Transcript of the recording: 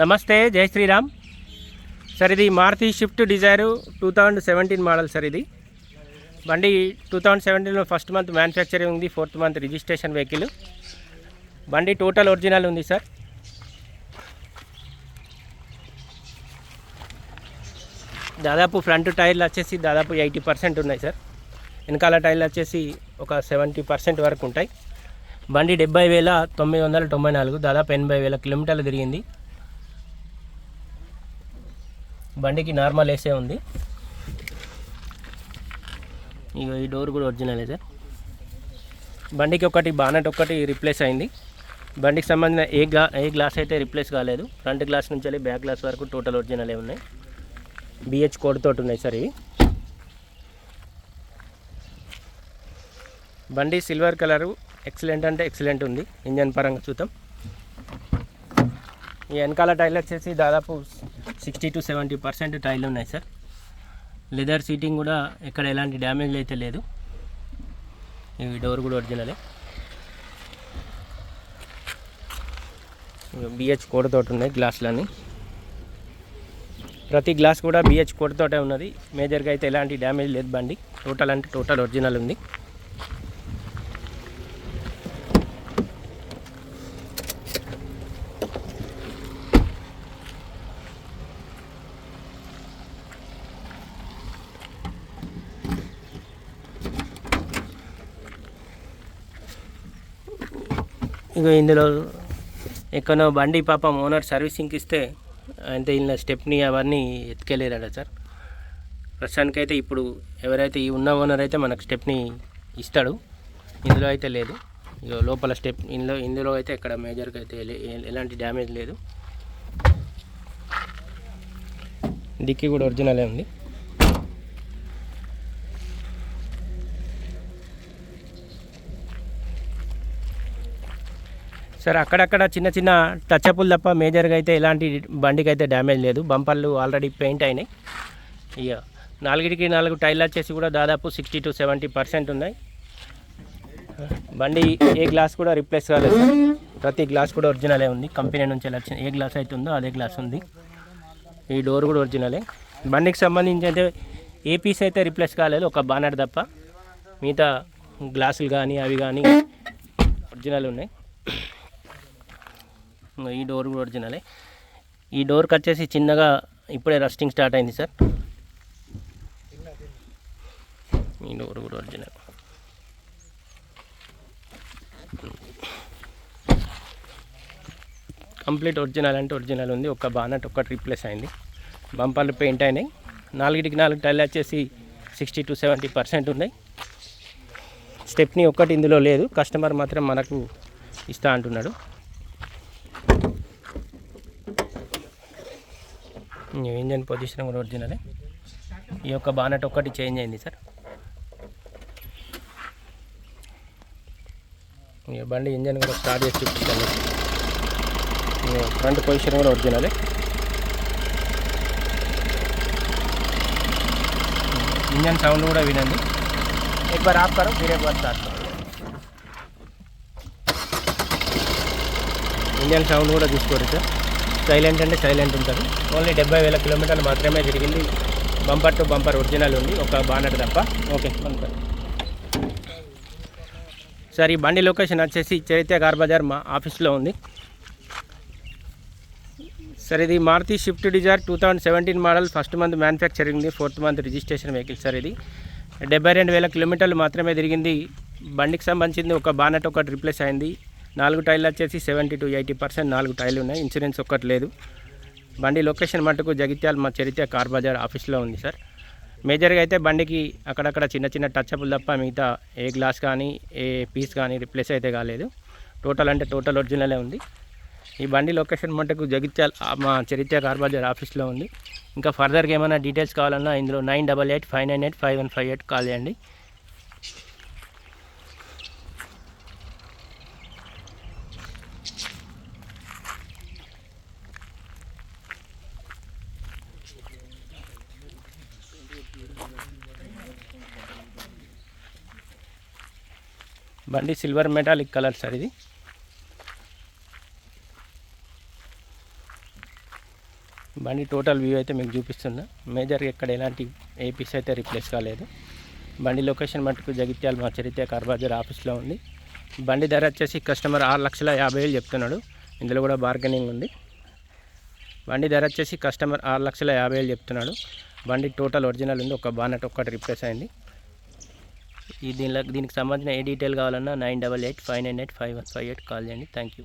నమస్తే జై శ్రీరామ్. సార్ ఇది Maruti Swift Dzire two thousand seventeen model sir ఇది బండి టూ థౌజండ్ సెవెంటీన్లో ఫస్ట్ మంత్ మ్యానుఫ్యాక్చరింగ్ ఉంది ఫోర్త్ మంత్ రిజిస్ట్రేషన్ వెహికల్ బండి టోటల్ ఒరిజినల్ ఉంది సార్ దాదాపు ఫ్రంట్ టైర్లు వచ్చేసి దాదాపు ఎయిటీ పర్సెంట్ ఉన్నాయి సార్ వెనకాల టైర్లు వచ్చేసి ఒక సెవెంటీ పర్సెంట్ వరకు ఉంటాయి. బండి డెబ్బై వేల తొమ్మిది వందల తొంభై నాలుగు దాదాపు ఎనభై వేల కిలోమీటర్లు తిరిగింది. బండికి నార్మల్ ఏసే ఉంది. ఇక ఈ డోర్ కూడా ఒరిజినలే సార్. బండికి ఒకటి బానెట్ ఒకటి రిప్లేస్ అయింది. బండికి సంబంధించిన ఏ గ్లా ఏ గ్లాస్ అయితే రిప్లేస్ కాలేదు ఫ్రంట్ గ్లాస్ నుంచి వెళ్ళి బ్యాక్ గ్లాస్ వరకు టోటల్ ఒరిజినలే ఉన్నాయి. బిహెచ్ కోడ్ తోటి ఉన్నాయి సార్ ఇవి. బండి సిల్వర్ కలరు ఎక్సలెంట్ అంటే ఎక్సలెంట్ ఉంది. ఇంజన్ పరంగా చూద్దాం. ఈ వెనకాల టైర్లు వచ్చేసి దాదాపు సిక్స్టీ టు సెవెంటీ పర్సెంట్ టైర్లు ఉన్నాయి సార్. లెదర్ సీటింగ్ కూడా ఎక్కడ ఎలాంటి డ్యామేజ్ అయితే లేదు. ఈ డోర్ కూడా ఒరిజినలే. బిహెచ్ కోడతోటి ఉన్నాయి గ్లాసులన్నీ. ప్రతి గ్లాస్ కూడా బిహెచ్ కోడతోటే ఉన్నది. మేజర్గా అయితే ఎలాంటి డ్యామేజ్ లేదు బండి. టోటల్ అంటే టోటల్ ఒరిజినల్ ఉంది. ఇక ఇందులో ఎక్కడో బండి పాపం ఓనర్ సర్వీసింగ్కి ఇస్తే అంటే ఇలా స్టెప్ని అవన్నీ ఎత్తుకెళ్ళారట సార్. ప్రస్తుతానికైతే ఇప్పుడు ఎవరైతే ఈ ఉన్న ఓనర్ అయితే మనకు స్టెప్ని ఇస్తాడు. ఇందులో అయితే లేదు. ఇక లోపల స్టెప్ ఇందులో ఇందులో అయితే ఇక్కడ మేజర్గా అయితే ఎలాంటి డ్యామేజ్ లేదు. డిక్కీ కూడా ఒరిజినలే ఉంది. సార్ అక్కడక్కడ చిన్న చిన్న టచ్అప్లు తప్ప మేజర్గా అయితే ఎలాంటి బండికి అయితే డ్యామేజ్ లేదు. బంపర్లు ఆల్రెడీ పెయింట్ అయినాయి. ఇక నాలుగిటికి నాలుగు టైర్లు వచ్చేసి కూడా దాదాపు సిక్స్టీ టు సెవెంటీ పర్సెంట్ ఉన్నాయి. బండి ఏ గ్లాస్ కూడా రిప్లేస్ కాలేదు సార్. ప్రతి గ్లాస్ కూడా ఒరిజినలే ఉంది. కంపెనీ నుంచి వచ్చిన ఏ గ్లాస్ అయితే ఉందో అదే గ్లాస్ ఉంది. ఈ డోర్ కూడా ఒరిజినలే బండికి సంబంధించి అయితే ఏ పీస్ అయితే రిప్లేస్ కాలేదు ఒక బానర్ తప్ప మిగతా గ్లాసులు కానీ అవి కానీ ఒరిజినల్ ఉన్నాయి. ఈ డోర్ కూడా ఒరిజినలే. ఈ డోర్కి వచ్చేసి చిన్నగా ఇప్పుడే రస్టింగ్ స్టార్ట్ అయింది సార్. ఈ డోర్ కూడా ఒరిజినల్. కంప్లీట్ ఒరిజినల్ అంటే ఒరిజినల్ ఉంది. ఒక బానట్ ఒక్కటి రీప్లేస్ అయింది. బంపర్లు పెయింట్ అయినాయి. నాలుగిటికి నాలుగు టైల్ వచ్చేసి సిక్స్టీ టు సెవెంటీ పర్సెంట్ ఉన్నాయి. స్టెప్ని ఒక్కటి ఇందులో లేదు. కస్టమర్ మాత్రం మనకు ఇస్తా అంటున్నాడు. ఇంజన్ పొజిషన్ కూడా ఒరిజినలే ఈ యొక్క బానట్ ఒక్కటి చేంజ్ అయింది సార్ ఈ బండి ఇంజన్ కూడా స్టార్ట్ చేసి చూపిస్తాను ఫ్రంట్ పొజిషన్ కూడా ఒరిజినలే ఇంజన్ సౌండ్ కూడా వినండి एक बार आप करो फिर एक बार स्टार्ट करो ఇంజన్ సౌండ్ కూడా చూసుకోరు సార్ సైలెంట్ అంటే సైలెంట్ ఉంటుంది. ఓన్లీ డెబ్బై వేల కిలోమీటర్లు మాత్రమే తిరిగింది. బంపర్ టు బంపర్ ఒరిజినల్ ఉంది. ఒక బానర్ తప్ప. ఓకే బంపర్ సార్ ఈ బండి లొకేషన్ వచ్చేసి చైత్య కార్ బజార్ మా ఆఫీస్లో ఉంది. సార్ ఇది Maruti Swift Dzire two thousand seventeen model first month manufacturing ఉంది. Fourth month registration vehicle sir ఇది. డెబ్బై రెండు వేల కిలోమీటర్లు మాత్రమే తిరిగింది. బండికి సంబంధించింది ఒక బానట్ ఒకటి రిప్లేస్ అయింది. నాలుగు టైర్లు వచ్చేసి సెవెంటీ టు ఎయిటీ పర్సెంట్ నాలుగు టైర్లు ఉన్నాయి. ఇన్సూరెన్స్ ఒక్కటి లేదు. బండి లొకేషన్ మటుకు జగిత్యాల మా చరిత్ర కార్ బజార్ ఆఫీస్లో ఉంది సార్. మేజర్గా అయితే బండికి అక్కడక్కడ చిన్న చిన్న టచ్అప్లు తప్ప మిగతా ఏ గ్లాస్ కానీ ఏ పీస్ కానీ రిప్లేస్ అయితే కాలేదు. టోటల్ అంటే టోటల్ ఒరిజినలే ఉంది. ఈ బండి లొకేషన్ మటుకు జగిత్యాల మా చరిత్ర కార్ బజార్ ఆఫీస్లో ఉంది. ఇంకా ఫర్దర్గా ఏమైనా డీటెయిల్స్ కావాలన్నా ఇందులో nine double eight five nine eight five one five eight call చేయండి. బండి సిల్వర్ మెటాలిక్ కలర్ సార్ ఇది. బండి టోటల్ వ్యూ అయితే మీకు చూపిస్తున్నా. మేజర్గా ఇక్కడ ఎలాంటి ఏ పీస్ అయితే రిప్లేస్ కాలేదు. బండి లొకేషన్ మటుకు జగిత్యాల మా చరిత్ర కార్బాజర్ ఆఫీస్లో ఉంది. బండి ధర వచ్చేసి కస్టమర్ ఆరు లక్షల యాభై వేలు చెప్తున్నాడు. ఇందులో కూడా బార్గెనింగ్ ఉంది. బండి ధర వచ్చేసి కస్టమర్ ఆరు లక్షల యాభై వేలు చెప్తున్నాడు. బండి టోటల్ ఒరిజినల్ ఉంది. ఒక బానట్ ఒక్కటి రిప్లేస్ అయింది. ఈ దీనిలో దీనికి సంబంధించిన ఏ డీటెయిల్ కావాలన్నా nine double eight five nine eight five one five eight call చేయండి. Thank you.